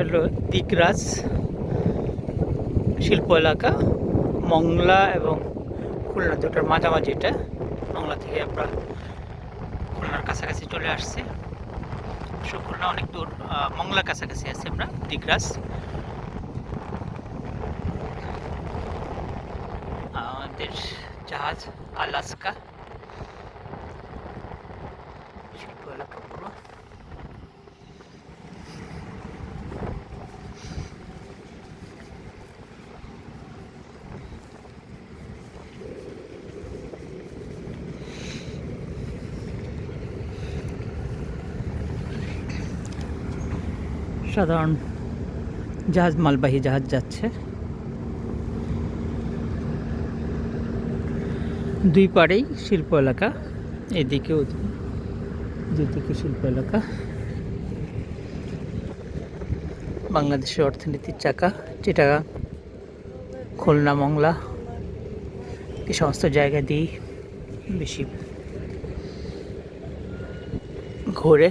এটা হলো দিকরাজ শিল্প এলাকা, মংলা এবং খুলনা দুটোর মাঝামাঝি এটা। মংলা থেকে আমরা খুলনার কাছাকাছি চলে আসছি। খুলনা অনেক দূর মংলার কাছাকাছি আছি আমরা দিকরাজ আমাদের জাহাজ আলাস্কা শিল্প এলাকা পুরো সাধারণ জাহাজ, মালবাহী জাহাজ যাচ্ছে। দুই পাড়েই শিল্প এলাকা, এদিকেও দুদিকে শিল্প এলাকা। বাংলাদেশের অর্থনীতির চাকা, চিটাগাং, খুলনা, মংলা, এই সমস্ত জায়গা দিয়েই বেশি ঘোরে।